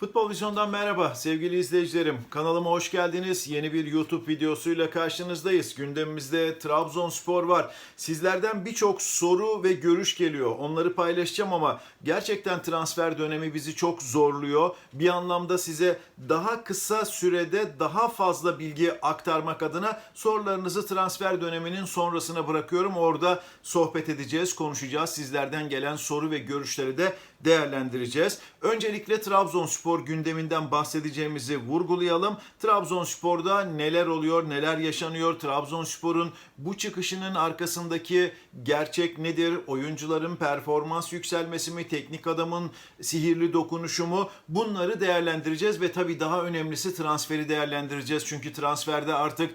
Futbol Vizyon'dan merhaba sevgili izleyicilerim. Kanalıma hoş geldiniz. Yeni bir YouTube videosuyla karşınızdayız. Gündemimizde Trabzonspor var. Sizlerden birçok soru ve görüş geliyor. Onları paylaşacağım ama gerçekten transfer dönemi bizi çok zorluyor. Bir anlamda size daha kısa sürede daha fazla bilgi aktarmak adına sorularınızı transfer döneminin sonrasına bırakıyorum. Orada sohbet edeceğiz, konuşacağız. Sizlerden gelen soru ve görüşleri de değerlendireceğiz. Öncelikle Trabzonspor gündeminden bahsedeceğimizi vurgulayalım. Trabzonspor'da neler oluyor, neler yaşanıyor? Trabzonspor'un bu çıkışının arkasındaki gerçek nedir? Oyuncuların performans yükselmesi mi, teknik adamın sihirli dokunuşu mu? Bunları değerlendireceğiz ve tabii daha önemlisi transferi değerlendireceğiz. Çünkü transferde artık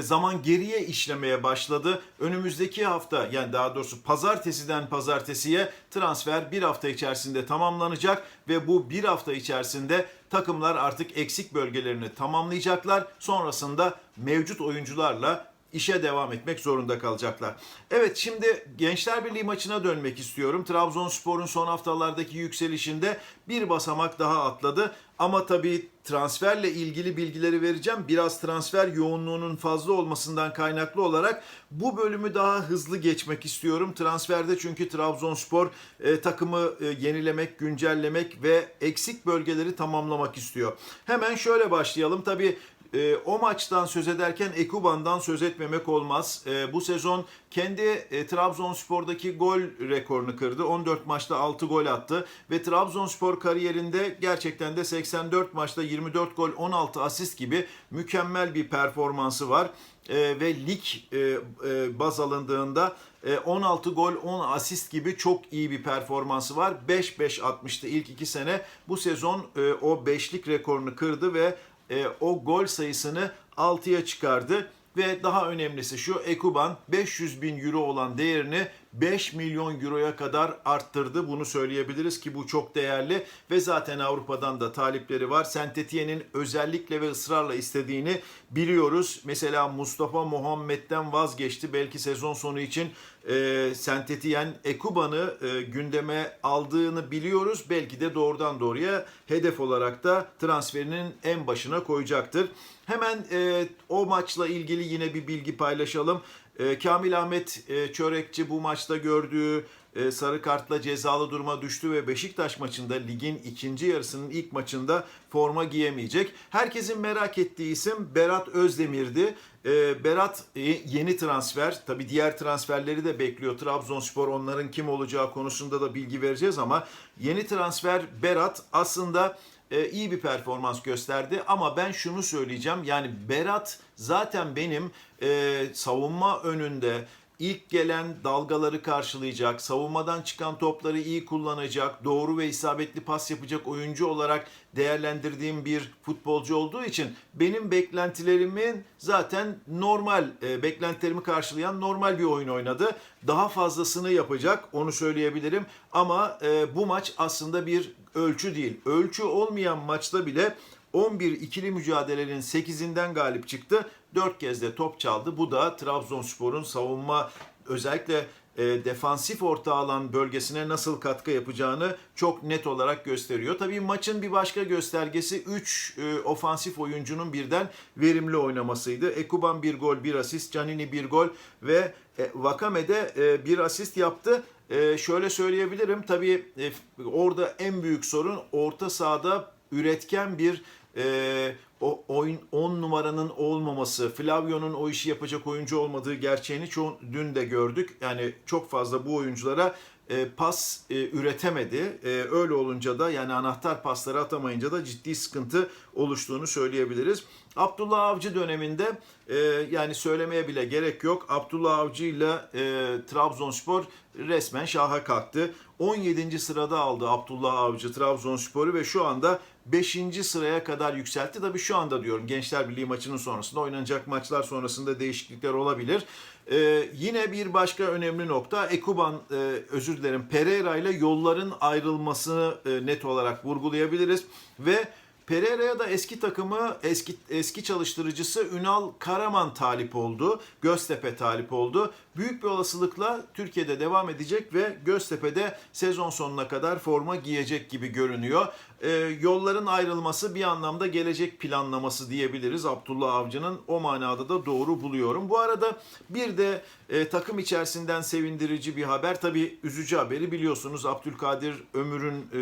zaman geriye işlemeye başladı. Önümüzdeki hafta yani daha doğrusu pazartesiden pazartesiye transfer bir hafta içerisinde tamamlanacak ve bu bir hafta içerisinde takımlar artık eksik bölgelerini tamamlayacaklar. Sonrasında mevcut oyuncularla işe devam etmek zorunda kalacaklar. Evet şimdi Gençler Birliği maçına dönmek istiyorum. Trabzonspor'un son haftalardaki yükselişinde bir basamak daha atladı. Ama tabii transferle ilgili bilgileri vereceğim. Biraz transfer yoğunluğunun fazla olmasından kaynaklı olarak bu bölümü daha hızlı geçmek istiyorum. Transferde çünkü Trabzonspor e, takımı e, yenilemek, güncellemek ve eksik bölgeleri tamamlamak istiyor. Hemen şöyle başlayalım. Tabii e, o maçtan söz ederken Ekuban'dan söz etmemek olmaz. E, bu sezon kendi e, Trabzonspor'daki gol rekorunu kırdı. 14 maçta 6 gol attı ve Trabzonspor kariyerinde gerçekten de 84 maçta 24 gol 16 asist gibi mükemmel bir performansı var. E, ve lig e, e, baz alındığında e, 16 gol 10 asist gibi çok iyi bir performansı var. 5-5 atmıştı ilk iki sene. Bu sezon e, o beşlik rekorunu kırdı ve e, o gol sayısını 6'ya çıkardı. Ve daha önemlisi şu Ekuban 500 bin euro olan değerini 5 milyon euroya kadar arttırdı. Bunu söyleyebiliriz ki bu çok değerli ve zaten Avrupa'dan da talipleri var. Sentetiye'nin özellikle ve ısrarla istediğini biliyoruz. Mesela Mustafa Muhammed'den vazgeçti. Belki sezon sonu için e, Sentetiyen Ekuban'ı e, gündeme aldığını biliyoruz. Belki de doğrudan doğruya hedef olarak da transferinin en başına koyacaktır. Hemen e, o maçla ilgili yine bir bilgi paylaşalım. E, Kamil Ahmet e, Çörekçi bu maçta gördüğü e, sarı kartla cezalı duruma düştü ve Beşiktaş maçında ligin ikinci yarısının ilk maçında forma giyemeyecek. Herkesin merak ettiği isim Berat Özdemir'di. E, Berat e, yeni transfer. Tabi diğer transferleri de bekliyor. Trabzonspor onların kim olacağı konusunda da bilgi vereceğiz ama yeni transfer Berat aslında e, iyi bir performans gösterdi. Ama ben şunu söyleyeceğim. Yani Berat zaten benim e, savunma önünde ilk gelen dalgaları karşılayacak, savunmadan çıkan topları iyi kullanacak, doğru ve isabetli pas yapacak oyuncu olarak değerlendirdiğim bir futbolcu olduğu için benim beklentilerimin zaten normal, e, beklentilerimi karşılayan normal bir oyun oynadı. Daha fazlasını yapacak onu söyleyebilirim. Ama e, bu maç aslında bir ölçü değil. Ölçü olmayan maçta bile 11 ikili mücadelenin 8'inden galip çıktı. 4 kez de top çaldı. Bu da Trabzonspor'un savunma özellikle e, defansif orta alan bölgesine nasıl katkı yapacağını çok net olarak gösteriyor. Tabii maçın bir başka göstergesi 3 e, ofansif oyuncunun birden verimli oynamasıydı. Ekuban bir gol, bir asist, Canini bir gol ve e, Vakame de e, bir asist yaptı. E, şöyle söyleyebilirim tabii e, orada en büyük sorun orta sahada üretken bir e, o oyun 10 numaranın olmaması, Flavio'nun o işi yapacak oyuncu olmadığı gerçeğini ço- dün de gördük. Yani çok fazla bu oyunculara e, pas e, üretemedi. E, öyle olunca da yani anahtar pasları atamayınca da ciddi sıkıntı oluştuğunu söyleyebiliriz. Abdullah Avcı döneminde e, yani söylemeye bile gerek yok. Abdullah Avcı ile e, Trabzonspor resmen şaha kalktı. 17. sırada aldı Abdullah Avcı Trabzonspor'u ve şu anda 5. sıraya kadar yükseltti. Tabii şu anda diyorum Gençler Birliği maçının sonrasında oynanacak maçlar sonrasında değişiklikler olabilir. Ee, yine bir başka önemli nokta Ekuban e, özür dilerim Pereira ile yolların ayrılmasını e, net olarak vurgulayabiliriz ve Pereira'ya da eski takımı eski eski çalıştırıcısı Ünal Karaman talip oldu. Göztepe talip oldu büyük bir olasılıkla Türkiye'de devam edecek ve Göztepe'de sezon sonuna kadar forma giyecek gibi görünüyor. Ee, yolların ayrılması bir anlamda gelecek planlaması diyebiliriz Abdullah Avcı'nın o manada da doğru buluyorum. Bu arada bir de e, takım içerisinden sevindirici bir haber tabii üzücü haberi biliyorsunuz Abdülkadir Ömür'ün e,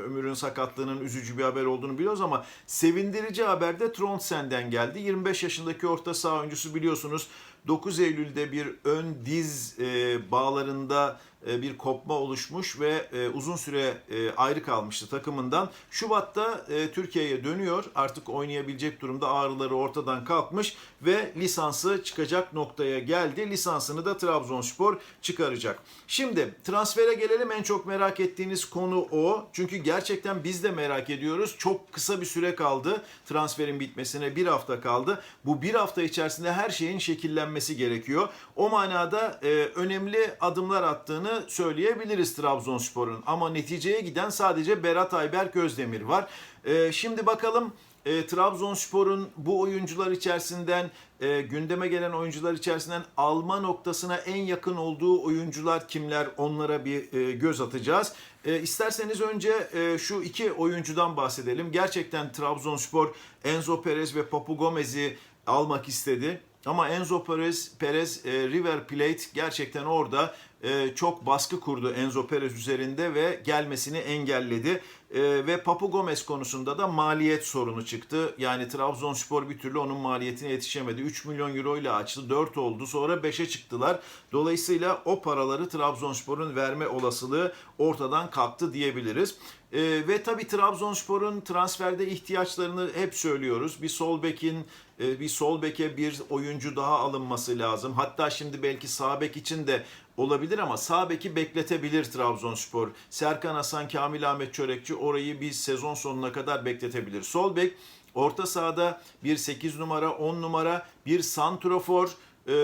Ömür'ün sakatlığının üzücü bir haber olduğunu biliyoruz ama sevindirici haber de Trondsen'den geldi. 25 yaşındaki orta saha oyuncusu biliyorsunuz 9 Eylül'de bir ön diz e, bağlarında e, bir kopma oluşmuş ve e, uzun süre ayrı kalmıştı takımından. Şubat'ta Türkiye'ye dönüyor. Artık oynayabilecek durumda ağrıları ortadan kalkmış ve lisansı çıkacak noktaya geldi. Lisansını da Trabzonspor çıkaracak. Şimdi transfere gelelim. En çok merak ettiğiniz konu o. Çünkü gerçekten biz de merak ediyoruz. Çok kısa bir süre kaldı transferin bitmesine. Bir hafta kaldı. Bu bir hafta içerisinde her şeyin şekillenmesi gerekiyor. O manada e, önemli adımlar attığını söyleyebiliriz Trabzonspor'un. Ama neticeye giden sadece Berat Ayberk Özdemir var. E, şimdi bakalım e, Trabzonspor'un bu oyuncular içerisinden e, gündeme gelen oyuncular içerisinden alma noktasına en yakın olduğu oyuncular kimler onlara bir e, göz atacağız. E, isterseniz önce e, şu iki oyuncudan bahsedelim. Gerçekten Trabzonspor Enzo Perez ve Papu Gomez'i almak istedi. Ama Enzo Perez, Perez e, River Plate gerçekten orada e, çok baskı kurdu Enzo Perez üzerinde ve gelmesini engelledi. E, ve Papu Gomez konusunda da maliyet sorunu çıktı. Yani Trabzonspor bir türlü onun maliyetine yetişemedi. 3 milyon euro ile açtı. 4 oldu. Sonra 5'e çıktılar. Dolayısıyla o paraları Trabzonspor'un verme olasılığı ortadan kalktı diyebiliriz. E, ve tabii Trabzonspor'un transferde ihtiyaçlarını hep söylüyoruz. Bir sol bekin e, bir sol beke bir oyuncu daha alınması lazım. Hatta şimdi belki sağ bek için de olabilir ama sağ beki bekletebilir Trabzonspor. Serkan Hasan, Kamil Ahmet Çörekçi orayı bir sezon sonuna kadar bekletebilir. Sol bek orta sahada bir 8 numara, 10 numara, bir santrofor e,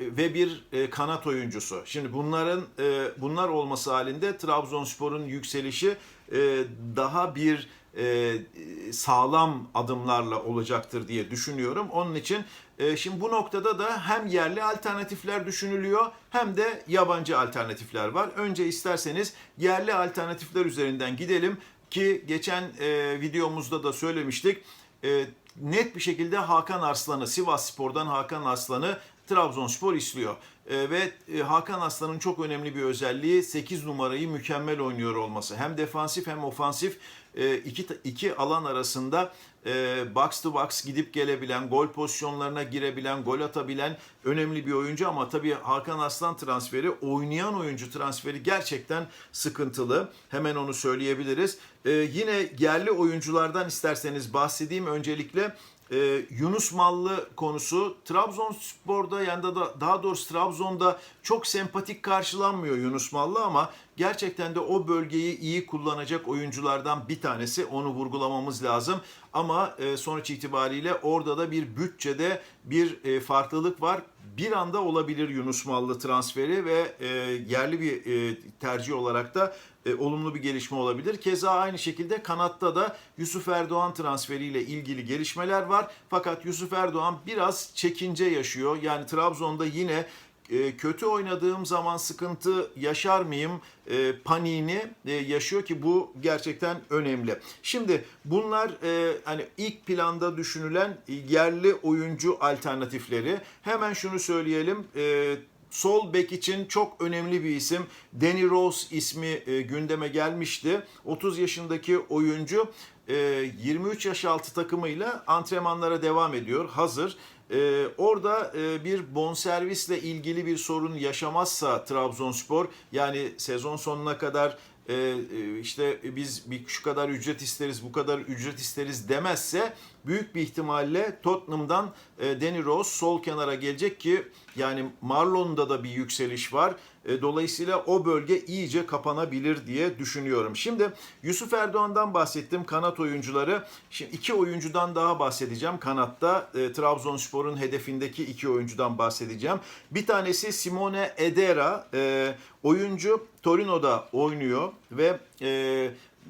ve bir e, kanat oyuncusu. Şimdi bunların e, bunlar olması halinde Trabzonspor'un yükselişi e, daha bir e, sağlam adımlarla olacaktır diye düşünüyorum. Onun için e, şimdi bu noktada da hem yerli alternatifler düşünülüyor hem de yabancı alternatifler var. Önce isterseniz yerli alternatifler üzerinden gidelim ki geçen e, videomuzda da söylemiştik. E, net bir şekilde Hakan Arslan'ı, Sivas Spor'dan Hakan Arslan'ı Trabzonspor istiyor. E, ve e, Hakan Aslan'ın çok önemli bir özelliği 8 numarayı mükemmel oynuyor olması. Hem defansif hem ofansif e, iki, iki alan arasında e, box to box gidip gelebilen, gol pozisyonlarına girebilen, gol atabilen önemli bir oyuncu ama tabii Hakan Aslan transferi, oynayan oyuncu transferi gerçekten sıkıntılı. Hemen onu söyleyebiliriz. E, yine yerli oyunculardan isterseniz bahsedeyim. Öncelikle ee, Yunus Mallı konusu Trabzonspor'da yani da daha doğrusu Trabzon'da çok sempatik karşılanmıyor Yunus Mallı ama gerçekten de o bölgeyi iyi kullanacak oyunculardan bir tanesi. Onu vurgulamamız lazım. Ama e, sonuç itibariyle orada da bir bütçede bir e, farklılık var. Bir anda olabilir Yunus Mallı transferi ve e, yerli bir e, tercih olarak da e, olumlu bir gelişme olabilir. Keza aynı şekilde kanatta da Yusuf Erdoğan transferiyle ilgili gelişmeler var. Fakat Yusuf Erdoğan biraz çekince yaşıyor. Yani Trabzon'da yine e, kötü oynadığım zaman sıkıntı yaşar mıyım e, paniğini yaşıyor ki bu gerçekten önemli. Şimdi bunlar e, hani ilk planda düşünülen yerli oyuncu alternatifleri. Hemen şunu söyleyelim. E, Sol bek için çok önemli bir isim. Danny Rose ismi e, gündeme gelmişti. 30 yaşındaki oyuncu e, 23 yaş altı takımıyla antrenmanlara devam ediyor. Hazır. Ee, orada e, bir bonservisle ilgili bir sorun yaşamazsa Trabzonspor yani sezon sonuna kadar e, e, işte biz bir şu kadar ücret isteriz bu kadar ücret isteriz demezse büyük bir ihtimalle Tottenham'dan e, Danny Rose sol kenara gelecek ki yani Marlon'da da bir yükseliş var. E, dolayısıyla o bölge iyice kapanabilir diye düşünüyorum. Şimdi Yusuf Erdoğan'dan bahsettim kanat oyuncuları. Şimdi iki oyuncudan daha bahsedeceğim kanatta. E, Trabzonspor'un hedefindeki iki oyuncudan bahsedeceğim. Bir tanesi Simone Edera. oyuncu Torino'da oynuyor ve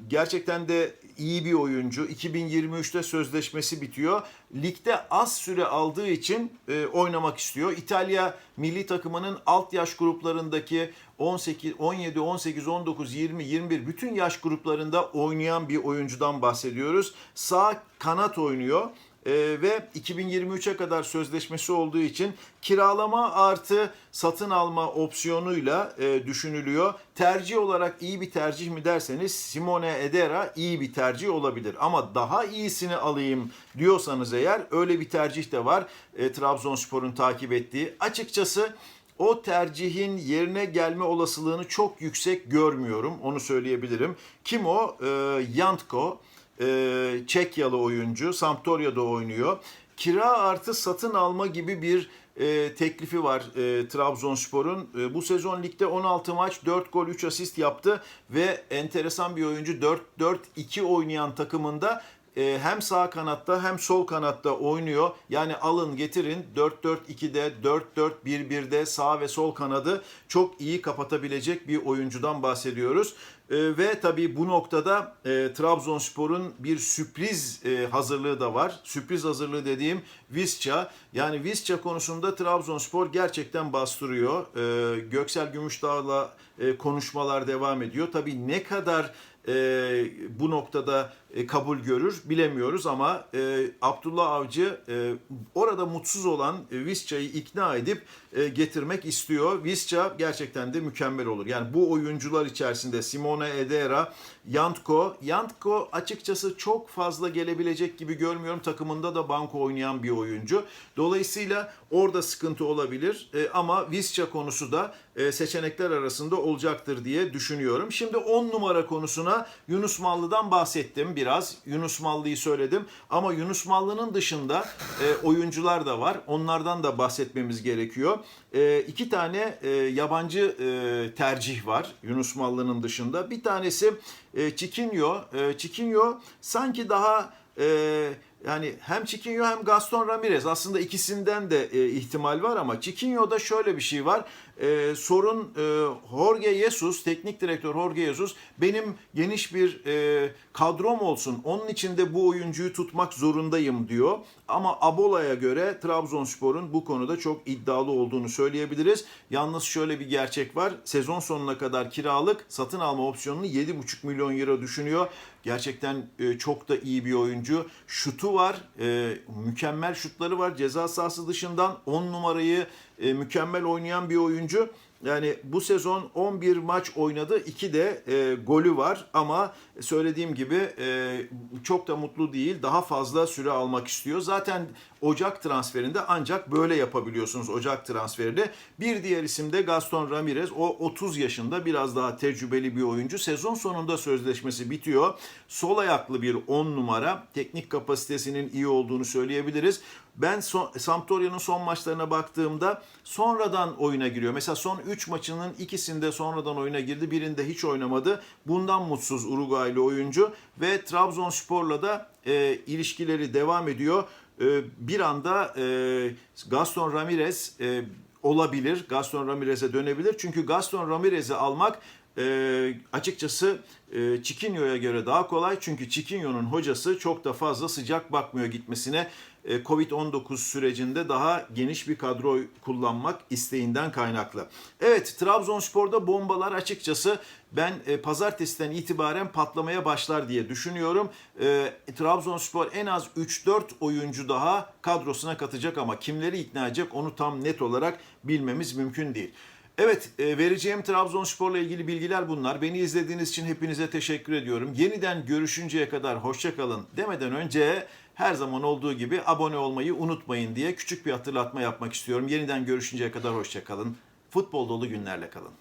gerçekten de iyi bir oyuncu. 2023'te sözleşmesi bitiyor. Ligde az süre aldığı için e, oynamak istiyor. İtalya milli takımının alt yaş gruplarındaki 18, 17, 18, 19, 20, 21 bütün yaş gruplarında oynayan bir oyuncudan bahsediyoruz. Sağ kanat oynuyor. Ee, ve 2023'e kadar sözleşmesi olduğu için kiralama artı satın alma opsiyonuyla e, düşünülüyor. Tercih olarak iyi bir tercih mi derseniz Simone Edera iyi bir tercih olabilir. Ama daha iyisini alayım diyorsanız eğer öyle bir tercih de var. E, Trabzonspor'un takip ettiği. Açıkçası o tercihin yerine gelme olasılığını çok yüksek görmüyorum. Onu söyleyebilirim. Kim o? E, Yantko e, Çekyalı oyuncu. Sampdoria'da oynuyor. Kira artı satın alma gibi bir e, teklifi var e, Trabzonspor'un. E, bu sezon ligde 16 maç, 4 gol, 3 asist yaptı ve enteresan bir oyuncu 4-4-2 oynayan takımında e, hem sağ kanatta hem sol kanatta oynuyor. Yani alın getirin 4-4-2'de 4-4-1-1'de sağ ve sol kanadı çok iyi kapatabilecek bir oyuncudan bahsediyoruz. E, ve tabii bu noktada e, Trabzonspor'un bir sürpriz e, hazırlığı da var. Sürpriz hazırlığı dediğim Visca. Yani Visca konusunda Trabzonspor gerçekten bastırıyor. E, Göksel Gümüşdağ'la e, konuşmalar devam ediyor. Tabii ne kadar e, bu noktada e, kabul görür bilemiyoruz ama e, Abdullah Avcı e, orada mutsuz olan e, Visca'yı ikna edip e, getirmek istiyor. Visca gerçekten de mükemmel olur. Yani bu oyuncular içerisinde Simone Edera, Yantko. Yantko açıkçası çok fazla gelebilecek gibi görmüyorum. Takımında da banko oynayan bir oyuncu. Dolayısıyla orada sıkıntı olabilir. E, ama Visca konusu da e, seçenekler arasında olacaktır diye düşünüyorum. Şimdi 10 numara konusuna Yunus Mallı'dan bahsettim biraz. Yunus Mallı'yı söyledim. Ama Yunus Mallı'nın dışında e, oyuncular da var. Onlardan da bahsetmemiz gerekiyor. E, iki tane e, yabancı e, tercih var Yunus Mallı'nın dışında. Bir tanesi e, Chiquinho. E, Chiquinho sanki daha e, yani hem Chiquinho hem Gaston Ramirez aslında ikisinden de e, ihtimal var ama Chiquinho'da şöyle bir şey var. E, sorun e, Jorge Jesus, teknik direktör Jorge Jesus benim geniş bir e, kadrom olsun. Onun için de bu oyuncuyu tutmak zorundayım diyor. Ama Abola'ya göre Trabzonspor'un bu konuda çok iddialı olduğunu söyleyebiliriz. Yalnız şöyle bir gerçek var. Sezon sonuna kadar kiralık satın alma opsiyonunu 7,5 milyon euro düşünüyor. Gerçekten e, çok da iyi bir oyuncu. Şutu var. E, mükemmel şutları var. Ceza sahası dışından 10 numarayı e, mükemmel oynayan bir oyuncu. Yani bu sezon 11 maç oynadı. 2 de e, golü var ama söylediğim gibi e, çok da mutlu değil. Daha fazla süre almak istiyor. Zaten Ocak transferinde ancak böyle yapabiliyorsunuz Ocak transferinde. Bir diğer isim de Gaston Ramirez. O 30 yaşında biraz daha tecrübeli bir oyuncu. Sezon sonunda sözleşmesi bitiyor. Sol ayaklı bir 10 numara. Teknik kapasitesinin iyi olduğunu söyleyebiliriz. Ben son, Sampdoria'nın son maçlarına baktığımda sonradan oyuna giriyor. Mesela son 3 maçının ikisinde sonradan oyuna girdi. Birinde hiç oynamadı. Bundan mutsuz Uruguaylı oyuncu ve Trabzonspor'la da e, ilişkileri devam ediyor. E, bir anda e, Gaston Ramirez e, olabilir. Gaston Ramirez'e dönebilir. Çünkü Gaston Ramirez'i almak e, açıkçası e, Chiquinho'ya göre daha kolay. Çünkü Chiquinho'nun hocası çok da fazla sıcak bakmıyor gitmesine. E, Covid-19 sürecinde daha geniş bir kadro kullanmak isteğinden kaynaklı. Evet Trabzonspor'da bombalar açıkçası ben e, pazartesiden itibaren patlamaya başlar diye düşünüyorum. E, Trabzonspor en az 3-4 oyuncu daha kadrosuna katacak ama kimleri ikna edecek onu tam net olarak bilmemiz mümkün değil. Evet, e, vereceğim Trabzonspor'la ilgili bilgiler bunlar. Beni izlediğiniz için hepinize teşekkür ediyorum. Yeniden görüşünceye kadar hoşçakalın demeden önce her zaman olduğu gibi abone olmayı unutmayın diye küçük bir hatırlatma yapmak istiyorum. Yeniden görüşünceye kadar hoşçakalın. Futbol dolu günlerle kalın.